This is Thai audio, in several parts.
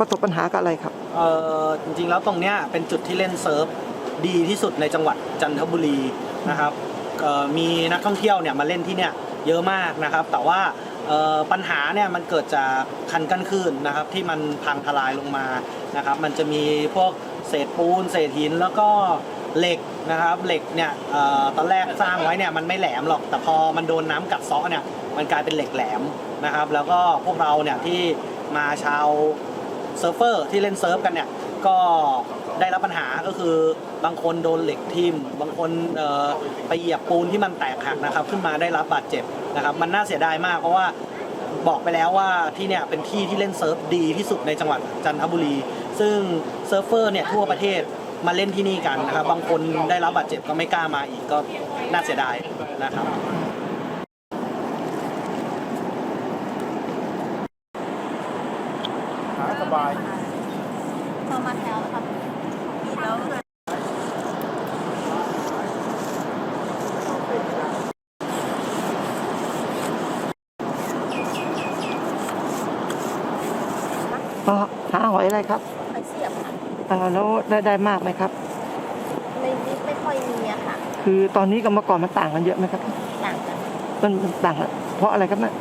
ประสบปัญหากับอะไรครับ เออจริงๆแล้วตรงเนี้ยเป็นจุดที่เล่นเซิร์ฟดีที่สุดในจังหวัดจันทบุรีนะครับเอ่อมีนักท่องเที่ยวเนี่ยมาเล่นที่เนี่ยเยอะมากนะครับ แต่ว่าเอ่อปัญหาเนี่ยมันเกิดจากคันกั้นคลื่นนะครับที่มันพังทลายลงมานะครับมันจะมีพวกเศษปูนเศษหินแล้วก็เหล็กนะครับเหล็กเนี่ยเอ่อตอนแรกสร้างไว้เนี่ยมันไม่แหลมหรอกแต่พอมันโดนน้ำกัดเซาะเนี่ยมันกลายเป็นเหล็กแหลมนะครับแล้วก็พวกเราเนี่ยที่มาชาว เซิร์ฟเฟอร์ที่เล่นเซิร์ฟกันเนี่ยก็ได้รับปัญหาก็คือบางคนโดนเหล็กทิ่มบางคนไปเหยียบปูนที่มันแตกหักนะครับ ขึ้นมาได้รับบาดเจ็บนะครับมันน่าเสียดายมากเพราะว่าบอกไปแล้วว่าที่เนี่ยเป็นที่ที่เล่นเซิร์ฟดีที่สุดในจังหวัดจันทบุรี ซึ่งเซิร์ฟเฟอร์เนี่ยทั่วประเทศมาเล่นที่นี่กันนะครับ บางคนได้รับบาดเจ็บก็ไม่กล้ามาอีกก็น่าเสียดายนะครับาสบายเรามาแถวครับแล้วอ๋อหาหอยอะไรครับไปเสียบค่ะเอ่อแล้วได้ได้มากไหมครับ ไม่ไม่ไม่ค่อยมีอะค่ะ คือตอนนี้กับเมื่อก่อนมันต่างกันเยอะไหมครับ ต่างกันมันมันต่างกันเพราะอะไรครับเนี่ย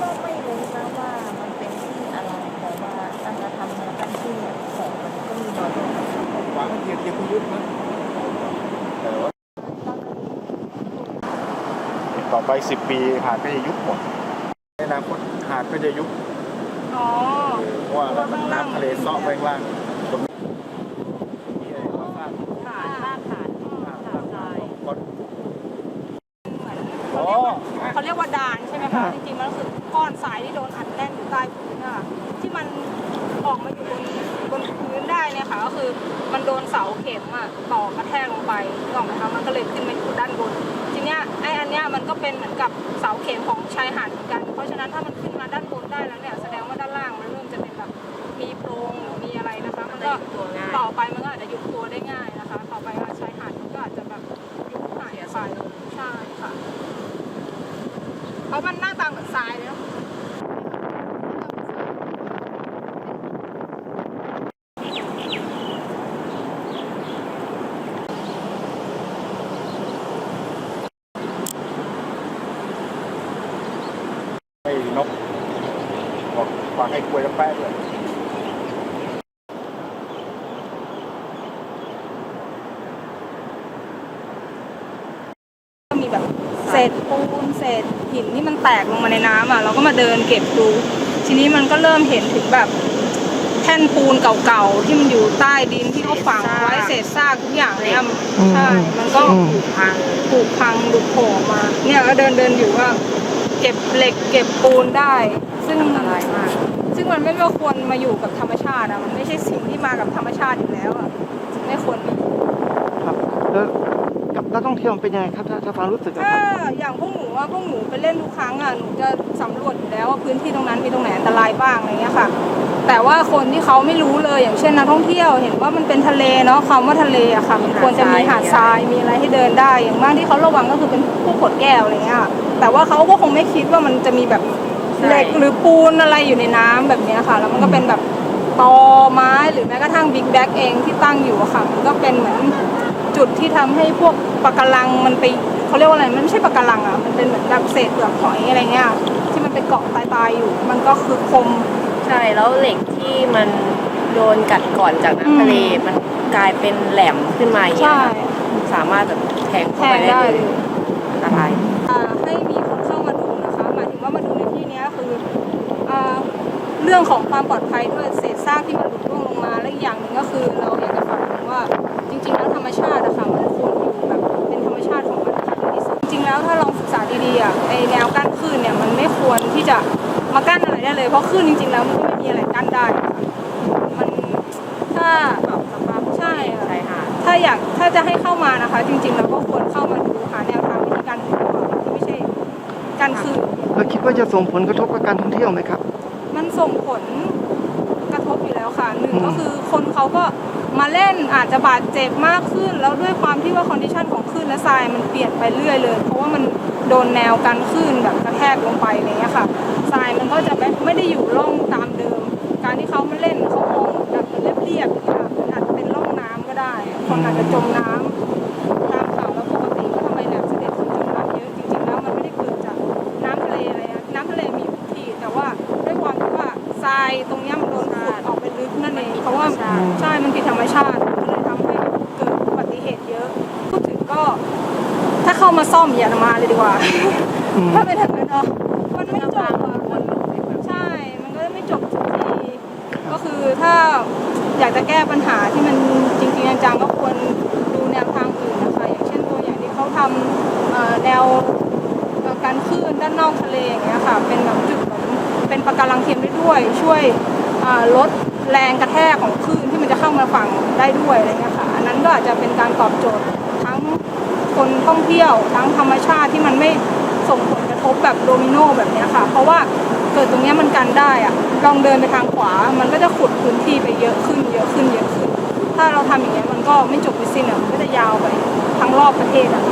ก็ไม่รู้นะว่ามันเป็นที่อะไรแต่ ว่าตั้งแต่ทำมาตั้งที่ของมันก็มีน้อยลงหวังเกียรติคุณยุทธนะแต่ว่าต่อไปสิบปีหาดก็จะยุบหมดในอนาคตหาดก็จะยุบอ๋อเพราะว่าน้ำทะเลซาะไปข้างล่างตรงนี้มีอะไรก่อสร้างขาดขาดขาดขาดขาดคนเขาเรียกว่าเขาเรียกว่าด่านใช่ไหมคะจริงๆมัน ไปนึกออกไหมคะมันก็เลยขึ้นมาอยู่ด้านบน ทีเนี้ยไอ้อันเนี้ยมันก็เป็นเหมือนกับเสาเข็มของชายหาดเหมือนกัน เพราะฉะนั้นถ้ามันขึ้นมาด้านบนได้แล้วเนี่ยแสดงว่าด้านล่างมันเริ่มจะเป็นแบบมีโพรงหรือมีอะไรนะคะ มันก็ต่อไปมันก็อาจจะยุบตัวได้ง่ายนะคะ ต่อไปว่าชายหาดมันก็อาจจะแบบยุบหายไปใช่ค่ะเพราะมันหน้าตาเหมือนทรายเลยเนอะ ให้นกบอกฝากให้กล้วยและแป้งเลยก็มีแบบเศษปูนเศษหินที่มันแตกลงมาในน้ำอะเราก็มาเดินเก็บดู ทีนี้มันก็เริ่มเห็นถึงแบบแท่นปูนเก่าๆที่มันอยู่ใต้ดินที่เขาฝังไว้เศษซากทุกอย่างเนี่ยใช่ มันก็อืมพังผุพังดุโผล่มา เนี่ยก็เดินเดินอยู่ว่า เก็บเหล็กเก็บปูนได้ ซึ่งอันตรายมาก ซึ่งมันไม่ควรมาอยู่กับธรรมชาติอะมันไม่ใช่สิ่งที่มากับธรรมชาติอยู่แล้วอะไม่ควรมีครับแล้ว กับนักท่องเที่ยวมันเป็นยังไงครับถ้าถ้าความรู้สึกอะคถ้ารับอย่างพวกหนูว่าพวกหนูไปเล่นทุกครั้งอะหนูจะสำรวจอยู่แล้วว่าพื้นที่ตรงนั้นมีตรงไหนอันตรายบ้างอะไรเงี้ยค่ะ แต่ว่าคนที่เขาไม่รู้เลยอย่างเช่นนักท่องเที่ยวเห็นว่ามันเป็นทะเลเนาะคำว่าทะเลอะค่ะ มันควรจะมีหาดทรายมีอะไรให้เดินได้ อย่างมากที่เขาระวังก็คือเป็นผู้ขดแก้วอะไรเงี้ยค่ะแต่ว่าเขาก็คงไม่คิดว่ามันจะมีแบบเหล็กหรือปูนอะไรอยู่ในน้ำแบบเนี้ยค่ะ แล้วมันก็เป็นแบบตอไม้หรือแม้กระทั่งบิ๊กแบ็กเองที่ตั้งอยู่อะค่ะมันก็เป็นเหมือน จุดที่ทำให้พวก ปะการังมันไปเขาเรียกว่าอะไรมันไม่ใช่ปะการังอะมันเป็นเหมือนแบบเศษเปลือกหอยอะไรเงี้ยที่มันไปเกาะตายๆอยู่ มันก็คือคม ใช่แล้วเหล็กที่มันโดนกัดก่อนจากอืม น้ำทะเลมันกลายเป็นแหลมขึ้นมาอย่างเงี้ใช่ยค่ะสามารถแบบแทงแทเข้าไปงได้ได้เลเลยย อันตรายอ่าให้มีคนเข้ามาดูนะคะ หมายถึงว่ามาดูในที่เนี้ยคืออ่าเรื่องของความปลอดภัยด้วยเศษซากที่มันหลุดร่วงลงมา และอีกอย่างหนึ่งก็คือเราอยากจะฝากถึงว่า แล้วถ้าลองศึกษาดีๆอะไอแนวกั้นคลื่นเนี่ยมันไม่ควรที่จะมากั้นอะไรได้เลยเพราะคลื่นจริงๆแล้วมันก็ไม่มีอะไรกั้นได้ค่ะมันถ้าใช่ค่ะชายหาดถ้าอยากถ้าจะให้เข้ามานะคะ จริงๆเราก็ควรเข้ามาดูหาแนวทางวิธีการดูก่อนที่ไม่ใช่การคืนแล้วคิดว่าจะส่งผลกระทบกับการท่องเที่ยวไหมครับ มันส่งผลกระทบอยู่แล้วค่ะหนึ่งอืมก็คือคนเขาก็ มาเล่นอาจจะบาดเจ็บมากขึ้น แล้วด้วยความที่ว่าคอนดิชันของคลื่นและทรายมันเปลี่ยนไปเรื่อยเลย เพราะว่ามันโดนแนวการคลื่นแบบกระแทกลงไปอะไรเงี้ยค่ะทรายมันก็จะไม่ไม่ได้อยู่ร่องตามเดิม การที่เขามาเล่นเขามองแบบเหมือนเรียบๆอย่างเงี้ยค่ะมันอาจจะเป็นร่องน้ำก็ได้คนอาจจะจมน้ำ เองเพราะว่าใช่มันผิดธรรมชาติก็เลยทำให้เกิดอุบัติเหตุเยอะพูดถึงก็ ถ้าเข้ามาซ่อมอย่ามาเลยดีกว่า อืมถ้าเป็นแบบนั้นเนาะมันไม่จบอะมันใช่ มันก็ไม่จบสักทีก็คือถ้าอยากจะแก้ปัญหาที่มันจริงๆจังๆก็ควรดูแนวทางอื่นนะคะ อย่างเช่นตัวอย่างที่เขาทำเอ่อแนวเอ่อการคลื่นด้านนอกทะเลอย่างเงี้ยค่ะ เป็นแบบจุดเหมือนเป็นปะการังเทียมได้ด้วย ช่วยอ่าลด แรงกระแทกของคลื่นที่มันจะเข้ามาฝั่งได้ด้วยอะไรเงี้ยค่ะอันนั้นก็อาจจะเป็นการตอบโจทย์ทั้งคนท่องเที่ยวทั้งธรรมชาติที่มันไม่ส่งผลกระทบแบบโดมิโนแบบเนี้ยค่ะ เพราะว่าเกิดตรงเนี้ยมันกันได้อะลองเดินไปทางขวา มันก็จะขุดพื้นที่ไปเยอะขึ้น เยอะขึ้นเยอะขึ้น ถ้าเราทำอย่างเงี้ยมันก็ไม่จบไม่สิ้นอะมันก็จะยาวไปทั้งรอบประเทศอะ